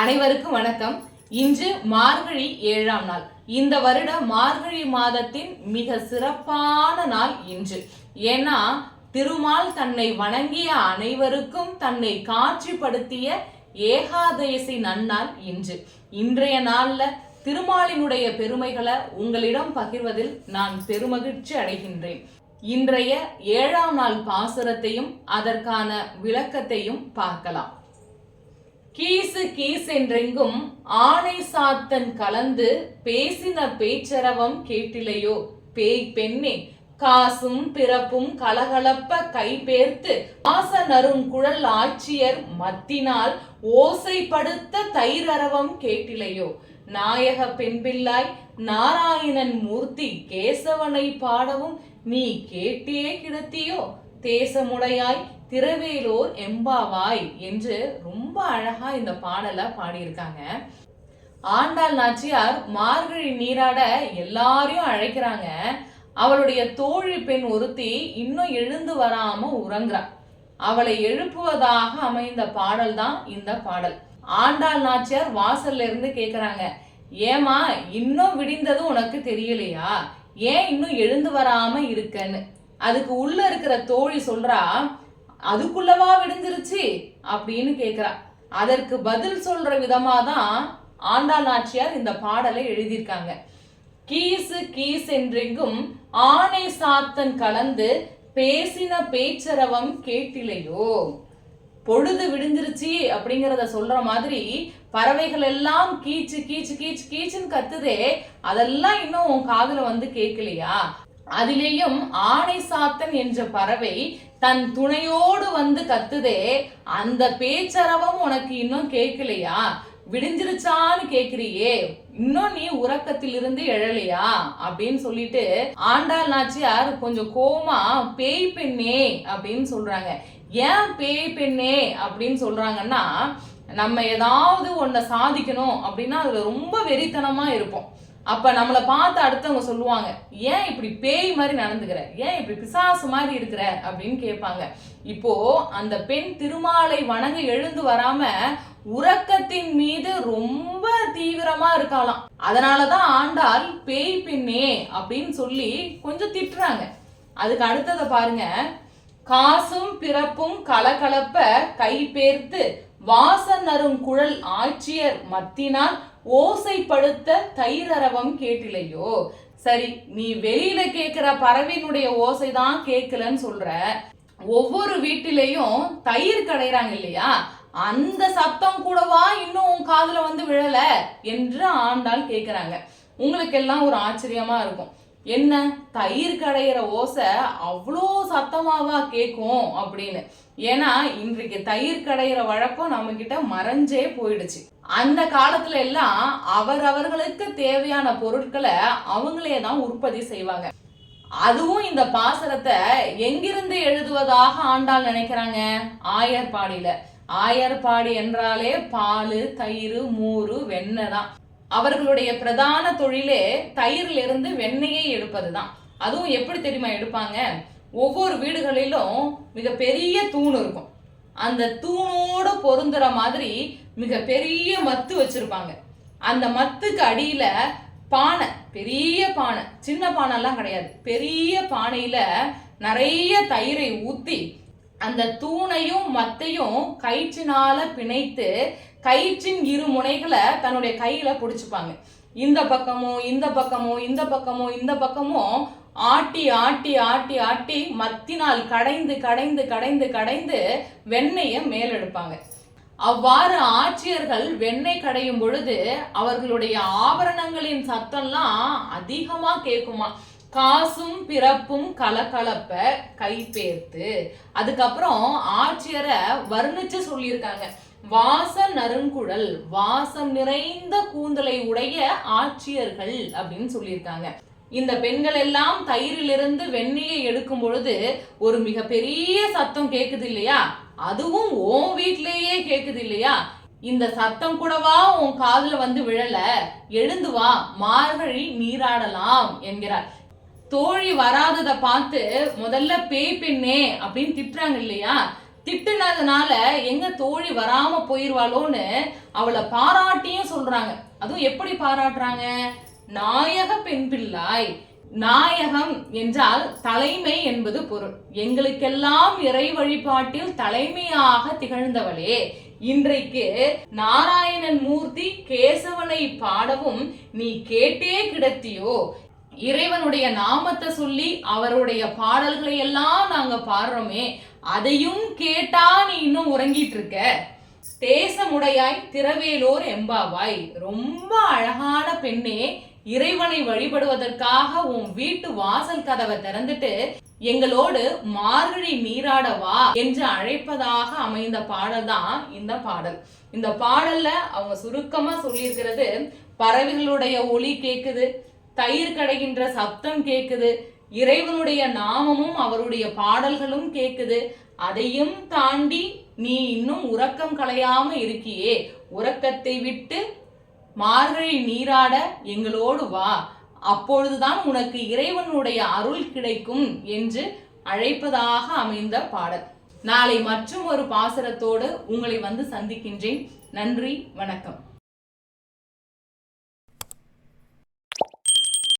அனைவருக்கும் வணக்கம். இன்று மார்கழி ஏழாம் நாள். இந்த வருட மார்கழி மாதத்தின் மிக சிறப்பான நாள் இன்று. ஏன்னா திருமால் தன்னை வணங்கிய அனைவருக்கும் தன்னை காட்சிப்படுத்திய ஏகாதயசி நன்னாள் இன்று. இன்றைய நாள்ல திருமாலினுடைய பெருமைகளை உங்களிடம் பகிர்வதில் நான் பெருமகிழ்ச்சி அடைகின்றேன். இன்றைய ஏழாம் நாள் பாசுரத்தையும் அதற்கான விளக்கத்தையும் பார்க்கலாம். கீசு கீஸ் என்றெங்கும் ஆணை சாத்தன் கலந்து பேசின பேச்சரவம் கேட்டிலையோ? பேய் பெண்ணே காசும் பிறப்பும் கலகலப்ப கைபேர்த்து ஆசனரும் குழல் ஆட்சியர் மத்தினால் ஓசைப்படுத்த தயிரரவம் கேட்டிலையோ? நாயக பெண்பில்லாய் நாராயணன் மூர்த்தி கேசவனை பாடவும் நீ கேட்டே கிடத்தியோ? தேசமுடையாய் திரவேலோர் எம்பாவாய் என்று ரொம்ப அழகா இந்த பாடலை பாடியிருக்காங்க. ஆண்டாள் நாச்சியார் மார்கழி நீராட எல்லாரையும் அழைக்கிறாங்க. அவளுடைய தோழி பெண் ஒருத்தி இன்னும் எழுந்து வராம உறங்குறா. அவளை எழுப்புவதாக அமைந்த பாடல் தான் இந்த பாடல். ஆண்டாள் நாச்சியார் வாசல்ல இருந்து கேக்குறாங்க ஏமா இன்னும் விடிந்தது உனக்கு தெரியலையா? ஏன் இன்னும் எழுந்து வராம இருக்கன்னு? அதுக்கு உள்ள இருக்கிற தோழி சொல்றா அதுக்குள்ளவா விடிஞ்சிருச்சு அப்படின்னு கேக்குறா. அதற்கு பதில் சொல்ற விதமா தான் ஆண்டாள் நாச்சியார் இந்த பாடலை எழுதியிருக்காங்க. கீசு கீஸ் என்றெங்கும் ஆணை சாத்தன் கலந்து பேசின பேச்சரவம் கேட்டிலையோ. பொழுது விடிஞ்சிருச்சு அப்படிங்கறத சொல்ற மாதிரி பறவைகள் எல்லாம் கீச்சு கீச்சு கீச்சு கீச்சுன்னு கத்துதே. அதெல்லாம் இன்னும் உன் காதுல வந்து கேட்கலையா அதிலேயும் ஆணை சாத்தன் என்ற பறவை தன் துணையோடு வந்து கத்துதே அந்த பேச்சரவம் உனக்கு இன்னும் கேட்கலையா? விடிஞ்சிருச்சான்னு கேக்குறியே இன்னும் நீ உறக்கத்திலிருந்து எழலையா? அப்படின்னு சொல்லிட்டு ஆண்டாள் நாச்சியார் கொஞ்சம் கோமா பேய் பெண்ணே அப்படின்னு சொல்றாங்க. ஏன் பேய் பெண்ணே அப்படின்னு சொல்றாங்கன்னா நம்ம ஏதாவது ஒன்றை சாதிக்கணும் அப்படின்னா அதுல ரொம்ப வெறித்தனமா இருப்போம். அப்போ நம்மளை பார்த்து அடுத்தவங்க சொல்லுவாங்க ஏன் இப்படி பேய் மாதிரி நடந்துக்கிற? ஏன் இப்படி பிசாசு மாதிரி இருக்கிற? அப்படின்னு கேட்பாங்க. இப்போ அந்த பெண் திருமாலை வணங்க எழுந்து வராம உறக்கத்தின் மீது ரொம்ப தீவிரமா இருக்காளாம். அதனாலதான் ஆண்டாள் பேய் பெண்ணே அப்படின்னு சொல்லி கொஞ்சம் திட்டுறாங்க. அதுக்கு அடுத்ததை பாருங்க. காசும் பிறப்பும் கலகலப்ப கைபேர்த்து வாசனரும் குழல் ஆட்சியர் மத்தினால் ஓசைப்படுத்த தைரரவம் கேட்டிலையோ? சரி நீ வெளியில கேட்கிற பறவையினுடைய ஓசை தான் கேட்கலன்னு சொல்ற. ஒவ்வொரு வீட்டிலையும் தயிர் கடைறாங்க இல்லையா? அந்த சத்தம் கூடவா இன்னும் உன் காதுல வந்து விழல? என்று ஆண்டாள் கேக்குறாங்க. உங்களுக்கு எல்லாம் ஒரு ஆச்சரியமா இருக்கும். என்ன? தயிர் கடையிற ஓசை அவ்வளோ சத்தமாவா கேட்கும் அப்படின்னு. ஏன்னா இன்றைக்கு தயிர் கடையிற வழக்கம் நம்ம கிட்ட மறைஞ்சே போயிடுச்சு. அந்த காலத்துல எல்லாம் அவரவர்களுக்கு தேவையான பொருட்களை அவங்களே தான் உற்பத்தி செய்வாங்க. அதுவும் இந்த பாசரத்தை எங்கிருந்து எழுதுவதாக ஆண்டாள் நினைக்கிறாங்க? ஆயர்பாடியில. ஆயர்பாடி என்றாலே பால் தயிர் மோரு வெண்ணெய் தான். அவர்களுடைய பிரதான தொழிலே தயிரில் இருந்து வெண்ணெயை எடுப்பதுதான். அதுவும் எப்படி தெரியுமா எடுப்பாங்க? ஒவ்வொரு வீடுகளிலும் மிக பெரிய தூண் இருக்கும். அந்த தூணோடு பொருந்துற மாதிரி மிக பெரிய மத்து வச்சிருப்பாங்க. அந்த மத்துக்கு அடியில பானை பெரிய பானை. சின்ன பானைலாம் கிடையாது. பெரிய பானையில நிறைய தயிரை ஊத்தி அந்த தூணையும் மத்தையும் கயிற்றினால பிணைத்து கயிற்றின் இரு முனைகளை தன்னுடைய கையில பிடிச்சிப்பாங்க. இந்த பக்கமோ இந்த பக்கமோ இந்த பக்கமோ இந்த பக்கமோ ஆட்டி ஆட்டி ஆட்டி ஆட்டி மத்தினால் கடைந்து கடைந்து கடைந்து கடைந்து வெண்ணெயை மேலெடுப்பாங்க. அவ்வாறு ஆட்சியர்கள் வெண்ணெய் கடையும் பொழுது அவர்களுடைய ஆபரணங்களின் சத்தம்லாம் அதிகமா கேட்குமா. காசும் பிறப்பும் கலகலப்ப கைபேர்த்து அதுக்கப்புறம் ஆட்சியரை வர்ணிச்சு சொல்லியிருக்காங்க. வாச நறுங்குழல் வாசம் நிறைந்த கூந்தலை உடைய ஆட்சியர்கள் அப்படின்னு சொல்லியிருக்காங்க. இந்த பெண்கள் எல்லாம் தயிரிலிருந்து வெண்ணெயை எடுக்கும் பொழுது ஒரு மிகப்பெரிய சத்தம் கேக்குது இல்லையா? அதுவும் உன் வீட்லயே கேக்குது இல்லையா? இந்த சத்தம் கூடவா உன் காதுல வந்து விழல? எழுந்து வா மார்கழி நீராடலாம் என்கிறார். தோழி வராததை பார்த்து முதல்ல பேய் பெண்ணே அப்படின்னு திட்டுறாங்க இல்லையா? திட்டுனதுனால எங்க தோழி வராம போயிருவாளோன்னு அவளை பாராட்டியும் சொல்றாங்க. அதுவும் எப்படி பாராட்டுறாங்க? நாயக பெண் பிள்ளாய் நாயகம் என்றால் தலைமை என்பது பொருள். எங்களுக்கெல்லாம் இறை வழிபாட்டில் தலைமையாக திகழ்ந்தவளே. இன்றைக்கு நாராயணன் மூர்த்தி கேசவனை பாடவும் நீ கேட்டே கிடத்தியோ? இறைவனுடைய நாமத்தை சொல்லி அவருடைய பாடல்களை எல்லாம் நாங்க பாடுறோமே அதையும் கேட்டா நீ இன்னும் உறங்கிட்டு இருக்க தேசமுடையாய் திரவேலோர் எம்பாவாய். ரொம்ப அழகான பெண்ணே இறைவனை வழிபடுவதற்காக உன் வீட்டு வாசல் கதவை திறந்துட்டு எங்களோடு மார்கழி நீராட வா என்று அழைப்பதாக அமைந்த பாடல் தான் இந்த பாடல். இந்த பாடல்ல அவங்க சுருக்கமா சொல்லியிருக்கிறது பறவைகளுடைய ஒளி கேக்குது தயிர் கடைகின்ற சப்தம் கேட்குது இறைவனுடைய நாமமும் அவருடைய பாடல்களும் கேட்குது அதையும் தாண்டி நீ இன்னும் உறக்கம் கலையாம இருக்கியே. உறக்கத்தை விட்டு மார்கழி நீராட எங்களோடு வா. அப்பொழுதுதான் உனக்கு இறைவனுடைய அருள் கிடைக்கும் என்று அழைப்பதாக அமைந்த பாடல். நாளை மற்றும் ஒரு பாசரத்தோடு உங்களை வந்து சந்திக்கின்றேன். நன்றி வணக்கம்.